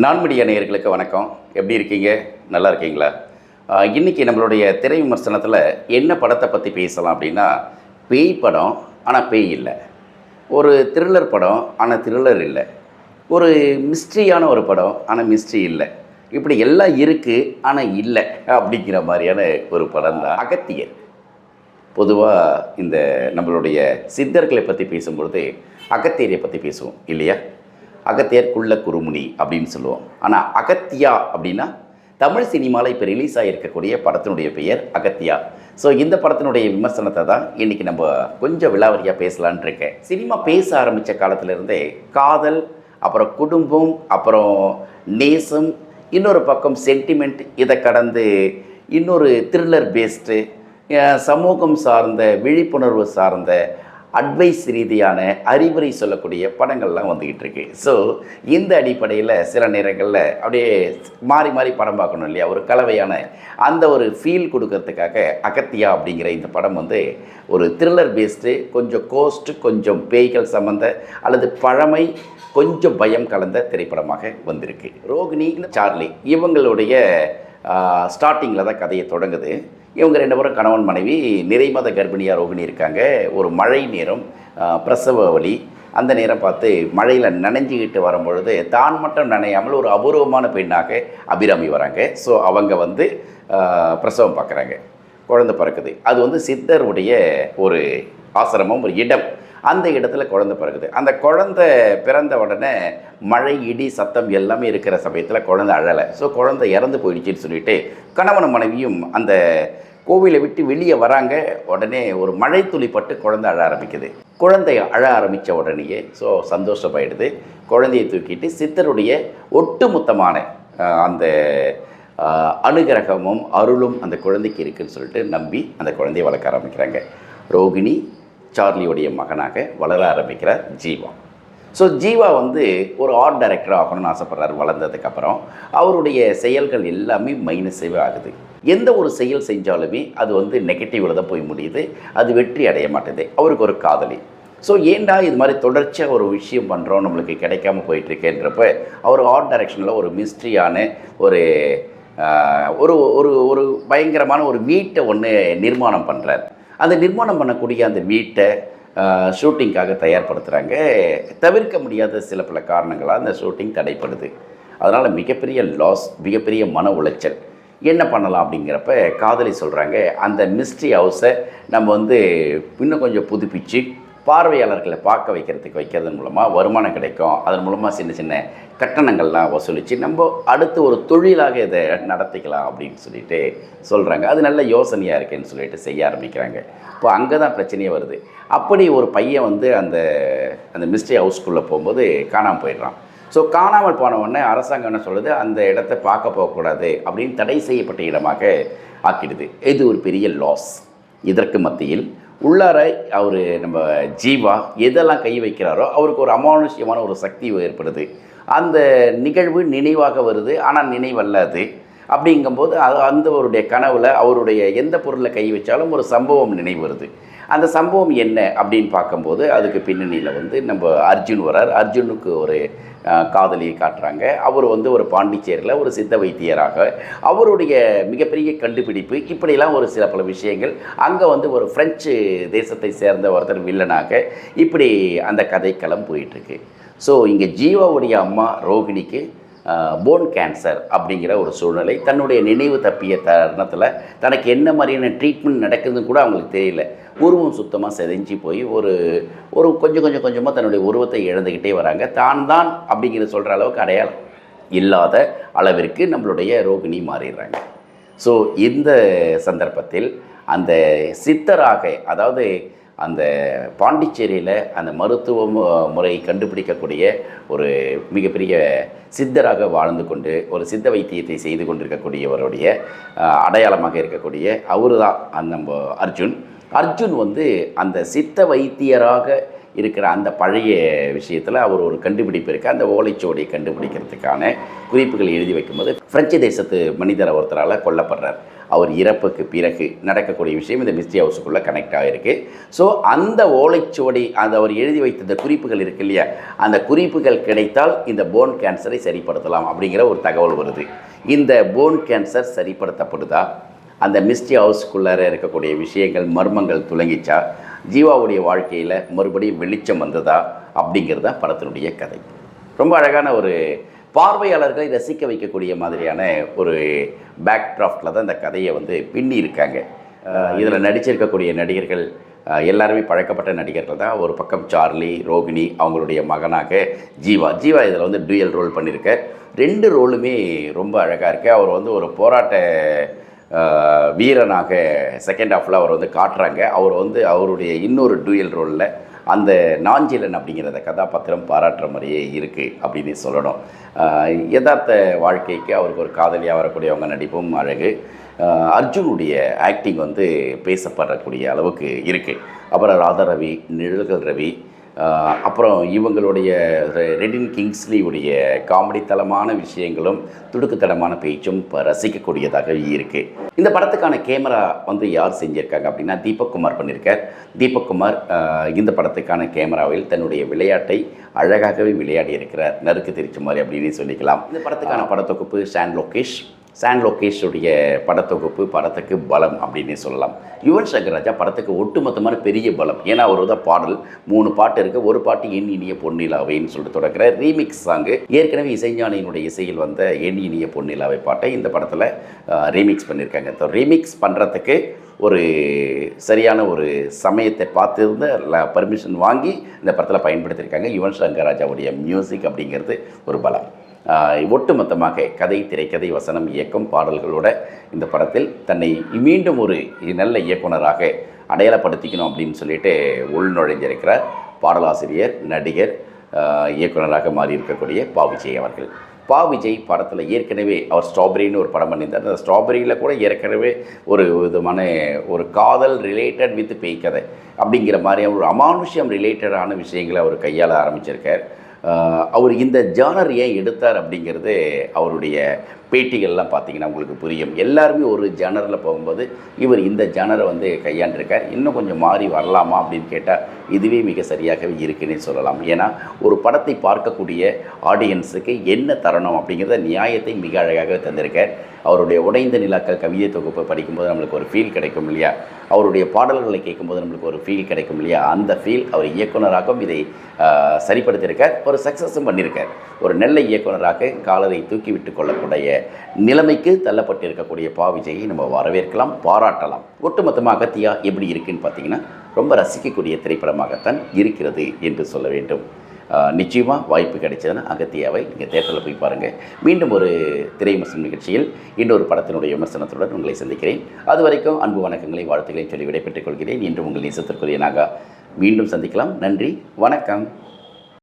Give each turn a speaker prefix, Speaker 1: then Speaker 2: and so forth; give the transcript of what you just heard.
Speaker 1: நான்மடிய நேயர்களுக்கு வணக்கம். எப்படி இருக்கீங்க? நல்லா இருக்கீங்களா? இன்றைக்கி நம்மளுடைய திரை விமர்சனத்தில் என்ன படத்தை பற்றி பேசலாம் அப்படின்னா பேய் படம் ஆனால் பேய் இல்லை. ஒரு த்ரில்லர் படம் ஆனால் த்ரில்லர் இல்லை. ஒரு மிஸ்ட்ரியான ஒரு படம் ஆனால் மிஸ்ட்ரி இல்லை. இப்படி எல்லாம் இருக்குது ஆனால் இல்லை அப்படிங்கிற மாதிரியான ஒரு படம் தான் அகத்தியர். பொதுவாக இந்த நம்மளுடைய சித்தர்களை பற்றி பேசும்பொழுது அகத்தியரை பற்றி பேசுவோம் இல்லையா? அகத்தியர்க்குள்ள குருமுனி அப்படின்னு சொல்லுவோம். ஆனால் அகத்தியா அப்படின்னா தமிழ் சினிமாவில் இப்போ ரிலீஸ் ஆகியிருக்கக்கூடிய படத்தினுடைய பெயர் அகத்தியா. ஸோ இந்த படத்தினுடைய விமர்சனத்தை தான் இன்றைக்கி நம்ம கொஞ்சம் விலாவரியாக பேசலான் இருக்கேன். சினிமா பேச ஆரம்பித்த காலத்திலிருந்தே காதல் அப்புறம் குடும்பம் அப்புறம் நேசம் இன்னொரு பக்கம் சென்டிமெண்ட் இதை கடந்து இன்னொரு த்ரில்லர் பேஸ்டு சமூகம் சார்ந்த விழிப்புணர்வு சார்ந்த அட்வைஸ் ரீதியான அறிவுரை சொல்லக்கூடிய படங்கள்லாம் வந்துக்கிட்டு இருக்கு. ஸோ இந்த அடிப்படையில் சில நேரங்களில் அப்படியே மாறி மாறி படம் பார்க்கணும் இல்லையா? ஒரு கலவையான அந்த ஒரு ஃபீல் கொடுக்கறதுக்காக அகத்தியா அப்படிங்கிற இந்த படம் வந்து ஒரு த்ரில்லர் பேஸ்டு கொஞ்சம் கோஸ்ட்டு கொஞ்சம் பேய்கள் சம்மந்த அல்லது பழமை கொஞ்சம் பயம் கலந்த திரைப்படமாக வந்திருக்கு. ரோகிணி சார்லி இவங்களுடைய ஸ்டார்டிங்கில் தான் கதையை தொடங்குது. இவங்க ரெண்டு பேரும் கணவன் மனைவி நிறைமத கர்ப்பிணியாக ரோகிணி இருக்காங்க. ஒரு மழை நேரம் பிரசவ வலி. அந்த நேரம் பார்த்து மழையில் நனைஞ்சிக்கிட்டு வரும்பொழுது தான் மட்டும் நனையாமல் ஒரு அபூர்வமான பெண்ணாக அபிராமி வராங்க. ஸோ அவங்க வந்து பிரசவம் பார்க்குறாங்க. குழந்தை பிறக்குது. அது வந்து சித்தருடைய ஒரு ஆசிரமம் ஒரு இடம். அந்த இடத்துல குழந்தை பிறகுது. அந்த குழந்தை பிறந்த உடனே மழை இடி சத்தம் எல்லாமே இருக்கிற சமயத்தில் குழந்தை அழலை. ஸோ குழந்தை இறந்து போயிடுச்சுன்னு சொல்லிட்டு கணவன் மனைவியும் அந்த கோவிலை விட்டு வெளியே வராங்க. உடனே ஒரு மழை துளி பட்டு குழந்தை அழ ஆரம்பிக்குது. குழந்தை அழ ஆரம்பித்த உடனேயே ஸோ சந்தோஷமாயிடுது. குழந்தையை தூக்கிட்டு சித்தருடைய ஒட்டுமொத்தமான அந்த அனுகிரகமும் அருளும் அந்த குழந்தைக்கு இருக்குன்னு சொல்லிட்டு நம்பி அந்த குழந்தையை வளர்க்க ஆரம்பிக்கிறாங்க. ரோகிணி சார்லியுடைய மகனாக வளர ஆரம்பிக்கிறார் ஜீவா. ஸோ ஜீவா வந்து ஒரு ஆர்ட் டைரக்டர் ஆகணும்னு ஆசைப்படுறாரு வளர்ந்ததுக்கப்புறம் அவருடைய செயல்கள் எல்லாமே மைனஸாகவே ஆகுது. எந்த ஒரு செயல் செஞ்சாலுமே அது வந்து நெகட்டிவில் தான் போய் முடியுது. அது வெற்றி அடைய மாட்டேது அவருக்கு ஒரு காதலி. ஸோ ஏண்டா இது மாதிரி தொடர்ச்சியாக ஒரு விஷயம் பண்ணுறோம் நம்மளுக்கு கிடைக்காம போயிட்டுருக்கேன்றப்ப அவர் ஆர்ட் டைரக்ஷனில் ஒரு மிஸ்ட்ரியான ஒரு ஒரு ஒரு ஒரு பயங்கரமான ஒரு வீட்டை ஒன்று நிர்மாணம் பண்ணுறார் அந்த நிர்மாணம் பண்ணக்கூடிய அந்த வீட்டை ஷூட்டிங்காக தயார்படுத்துகிறாங்க தவிர்க்க முடியாத சில பல காரணங்களாக அந்த ஷூட்டிங் தடைப்படுது. அதனால் மிகப்பெரிய லாஸ் மிகப்பெரிய மன உளைச்சல். என்ன பண்ணலாம் அப்படிங்கிறப்ப காதலி சொல்கிறாங்க அந்த மிஸ்ட்ரி ஹவுஸை நம்ம வந்து இன்னும் கொஞ்சம் புதுப்பிச்சு பார்வையாளர்களை பார்க்க வைக்கிறதுக்கு வைக்கிறது மூலமாக வருமானம் கிடைக்கும். அதன் மூலமாக சின்ன சின்ன கட்டணங்கள்லாம் வசூலித்து நம்ம அடுத்து ஒரு தொழிலாக இதை நடத்திக்கலாம் அப்படின்னு சொல்லிட்டு சொல்கிறாங்க அது நல்ல யோசனையாக இருக்குன்னு சொல்லிட்டு செய்ய ஆரம்பிக்கிறாங்க. இப்போ அங்கே தான் பிரச்சனையே வருது. அப்படி ஒரு பையன் வந்து அந்த அந்த மிஸ்டே ஹவுஸ்க்குள்ளே போகும்போது காணாமல் போயிடுறான். ஸோ காணாமல் போனவுடனே அரசாங்கம் என்ன சொல்லுது? அந்த இடத்த பார்க்க போகக்கூடாது அப்படின்னு தடை செய்யப்பட்ட இடமாக ஆக்கிடுது. இது ஒரு பெரிய லாஸ் இதற்கு மத்தியில் உள்ளார அவர் நம்ம ஜீவா எதெல்லாம் கை வைக்கிறாரோ அவருக்கு ஒரு அமானுஷ்யமான ஒரு சக்தி ஏற்படுது. அந்த நிகழ்வு நினைவாக வருது ஆனால் நினைவல்ல அது. அப்படிங்கும்போது அது அந்த அவருடைய கனவில் அவருடைய எந்த பொருளை கை வச்சாலும் ஒரு சம்பவம் நினைவு வருது. அந்த சம்பவம் என்ன அப்படின்னு பார்க்கும்போது அதுக்கு பின்னணியில் வந்து நம்ம அர்ஜுன் வரார் அர்ஜுனுக்கு ஒரு காதலியை காட்டுறாங்க. அவர் வந்து ஒரு பாண்டிச்சேரியில் ஒரு சித்த வைத்தியராக அவருடைய மிகப்பெரிய கண்டுபிடிப்பு. இப்படிலாம் ஒரு சில பல விஷயங்கள். அங்கே வந்து ஒரு ஃப்ரெஞ்சு தேசத்தை சேர்ந்த ஒருத்தர் வில்லனாக இப்படி அந்த கதைக்களம் போயிட்டுருக்கு. ஸோ இங்கே ஜீவாவுடைய அம்மா ரோகிணிக்கு போன் கேன்சர் அப்படிங்கிற ஒரு சூழ்நிலை. தன்னுடைய நினைவு தப்பிய தருணத்தில் தனக்கு என்ன மாதிரியான ட்ரீட்மெண்ட் நடக்குதுன்னு கூட அவங்களுக்கு தெரியல. உருவம் சுத்தமாக செதைஞ்சு போய் ஒரு ஒரு கொஞ்சம் கொஞ்சம் கொஞ்சமாக தன்னுடைய உருவத்தை இழந்துக்கிட்டே வராங்க. தான் தான் அப்படிங்கிற சொல்கிற அளவுக்கு அடையாளம் இல்லாத அளவிற்கு நம்மளுடைய ரோகிணி மாறிடுறாங்க. ஸோ இந்த சந்தர்ப்பத்தில் அந்த சித்தராக அதாவது அந்த பாண்டிச்சேரியில் அந்த மருத்துவ முறை கண்டுபிடிக்கக்கூடிய ஒரு மிகப்பெரிய சித்தராக வாழ்ந்து கொண்டு ஒரு சித்த வைத்தியத்தை செய்து கொண்டிருக்கக்கூடியவருடைய அடையாளமாக இருக்கக்கூடிய அவரு தான் அந்த அர்ஜுன். அர்ஜுன் வந்து அந்த சித்த வைத்தியராக இருக்கிற அந்த பழைய விஷயத்தில் அவர் ஒரு கண்டுபிடிப்பு இருக்குது அந்த ஓலைச்சுவடியை கண்டுபிடிக்கிறதுக்கான குறிப்புகள் எழுதி வைக்கும்போது பிரெஞ்சு தேசத்து மனிதர் ஒருத்தரால் கொல்லப்படுறார். அவர் இறப்புக்கு பிறகு நடக்கக்கூடிய விஷயம் இந்த மிஸ்டி ஹவுஸுக்குள்ளே கனெக்ட் ஆகிருக்கு ஸோ அந்த ஓலைச்சுவடி அந்த அவர் எழுதி வைத்த இந்த குறிப்புகள் இருக்கு இல்லையா? அந்த குறிப்புகள் கிடைத்தால் இந்த போன் கேன்சரை சரிப்படுத்தலாம் அப்படிங்கிற ஒரு தகவல் வருது. இந்த போன் கேன்சர் சரிப்படுத்தப்படுதா? அந்த மிஸ்டி ஹவுஸ்க்குள்ளார இருக்கக்கூடிய விஷயங்கள் மர்மங்கள் துலங்கிச்சா? ஜீவாவுடைய வாழ்க்கையில் மறுபடியும் வெளிச்சம் வந்ததா? அப்படிங்கிறது தான் படத்தினுடைய கதை. ரொம்ப அழகான ஒரு பார்வையாளர்களை ரசிக்க வைக்கக்கூடிய மாதிரியான ஒரு பேக் ட்ராஃப்டில் தான் இந்த கதையை வந்து பின்னி இருக்காங்க இதில் நடிச்சிருக்கக்கூடிய நடிகர்கள் எல்லாருமே பழக்கப்பட்ட நடிகர்கள் தான். ஒரு பக்கம் சார்லி ரோகிணி அவங்களுடைய மகனாக ஜீவா. ஜீவா இதில் வந்து டூயல் ரோல் பண்ணியிருக்கார். ரெண்டு ரோலுமே ரொம்ப அழகாக இருக்கு. அவர் வந்து ஒரு போராட்ட வீரனாக செகண்ட் ஹாஃபில் அவர் வந்து காட்டுறாங்க. அவர் வந்து அவருடைய இன்னொரு டூயல் ரோலில் அந்த நாஞ்சிலன் அப்படிங்கிறத கதாபாத்திரம் பாராட்டுற மாதிரியே இருக்குது அப்படின்னு சொல்லணும். யதார்த்த வாழ்க்கைக்கு அவருக்கு ஒரு காதலியாக வரக்கூடியவங்க நடிப்பும் அழகு. அர்ஜுனுடைய ஆக்டிங் வந்து பேசப்படக்கூடிய அளவுக்கு இருக்குது அப்புறம் ராதா ரவி நிழல்கள் ரவி அப்புறம் இவங்களுடைய ரெடின் கிங்ஸ்லியுடைய காமெடி தளமான விஷயங்களும் துடுக்குத்தனமான பேச்சும் இப்போ ரசிக்கக்கூடியதாக இருக்குது இந்த படத்துக்கான கேமரா வந்து யார் செஞ்சுருக்காங்க அப்படின்னா தீபக் குமார் பண்ணியிருக்கார் தீபக் குமார் இந்த படத்துக்கான கேமராவில் தன்னுடைய விளையாட்டை அழகாகவே விளையாடி இருக்கிறார். நறுக்கு தெரிச்ச மாதிரி அப்படின்னு சொல்லிக்கலாம். இந்த படத்துக்கான படத்தொகுப்பு ஷான் லோகேஷ். சாண்ட் லோகேஷுடைய படத்தொகுப்பு படத்துக்கு பலம் அப்படின்னே சொல்லலாம். யுவன் சங்கர் ராஜா படத்துக்கு ஒட்டுமொத்தமான பெரிய பலம். ஏன்னா அவர் தான் பாடல். மூணு பாட்டு இருக்குது ஒரு பாட்டு என் இனிய பொன்னிலாவைன்னு சொல்லிட்டு தொடக்கிற ரீமிக்ஸ் சாங்கு ஏற்கனவே இசைஞானியினுடைய இசையில் வந்த என் இனிய பொன்னிலாவை பாட்டை இந்த படத்தில் ரீமிக்ஸ் பண்ணியிருக்காங்க ரீமிக்ஸ் பண்ணுறதுக்கு ஒரு சரியான ஒரு சமயத்தை பார்த்துருந்து பர்மிஷன் வாங்கி இந்த படத்தில் பயன்படுத்தியிருக்காங்க யுவன் சங்கர் ராஜாவுடைய மியூசிக் அப்படிங்கிறது ஒரு பலம். ஒட்டுமொத்தமாக கதை திரைக்கதை வசனம் இயக்கம் பாடல்களோட இந்த படத்தில் தன்னை மீண்டும் ஒரு நல்ல இயக்குனராக அடையாளப்படுத்திக்கணும் அப்படின்னு சொல்லிட்டு உள்நுழைஞ்சிருக்கிறார் பாடலாசிரியர் நடிகர் இயக்குனராக மாறி இருக்கக்கூடிய பா விஜய் அவர்கள். பா விஜய் படத்தில் ஏற்கனவே அவர் ஸ்ட்ராபெரின்னு ஒரு படம் பண்ணியிருந்தார். அந்த ஸ்ட்ராபெரியில் கூட ஏற்கனவே ஒரு விதமான ஒரு காதல் ரிலேட்டட் வித் பேய் கதை அப்படிங்கிற மாதிரி ஒரு அமானுஷ்யம் ரிலேட்டடான விஷயங்களை அவர் கையாள ஆரம்பிச்சிருக்கார். அவர் இந்த ஜானர் ஏன் எடுத்தார் அப்படிங்கிறது அவருடைய பேட்டிகள்லாம் பார்த்தீங்கன்னா உங்களுக்கு புரியும். எல்லாருமே ஒரு ஜானரில் போகும்போது இவர் இந்த ஜனரை வந்து கையாண்டிருக்கார். இன்னும் கொஞ்சம் மாறி வரலாமா அப்படின்னு கேட்டால் இதுவே மிக சரியாகவே இருக்குன்னு சொல்லலாம். ஏன்னா ஒரு படத்தை பார்க்கக்கூடிய ஆடியன்ஸுக்கு என்ன தரணும் அப்படிங்கிறத நியாயத்தை மிக அழகாக தந்திருக்கார். அவருடைய உடைந்த நிலாக்கள் கவிதை தொகுப்பை படிக்கும்போது நம்மளுக்கு ஒரு ஃபீல் கிடைக்கும் இல்லையா? அவருடைய பாடல்களை கேட்கும்போது நம்மளுக்கு ஒரு ஃபீல் கிடைக்கும் இல்லையா? அந்த ஃபீல் அவர் இயக்குனராகவும் இதை சரிப்படுத்தியிருக்கார். ஒரு சக்ஸஸும் பண்ணியிருக்கார். ஒரு நல்ல இயக்குனராக காலரை தூக்கிவிட்டு கொள்ளக்கூடிய நிலைமைக்கு தள்ளப்பட்டிருக்கக்கூடிய பா விஜயை நம்ம வரவேற்கலாம் பாராட்டலாம். ஒட்டுமொத்தமாக அகத்தியா எப்படி இருக்குன்னு பார்த்தீங்கன்னா ரொம்ப ரசிக்கக்கூடிய திரைப்படமாகத்தான் இருக்கிறது என்று சொல்ல வேண்டும். நிச்சயமாக வாய்ப்பு கிடைச்சதுன்னா அகத்தியாவை நீங்கள் தேட்டரில் போய் பாருங்கள் மீண்டும் ஒரு திரை நிகழ்ச்சியில் இன்னொரு படத்தினுடைய விமர்சனத்துடன் உங்களை சந்திக்கிறேன். அது வரைக்கும் அன்பு வணக்கங்களை வாழ்த்துக்களையும் சொல்லி விடைபெற்றுக் கொள்கிறேன். இன்று உங்கள் நேசத்திற்குரிய நாங்கள் மீண்டும் சந்திக்கலாம். நன்றி. வணக்கம்.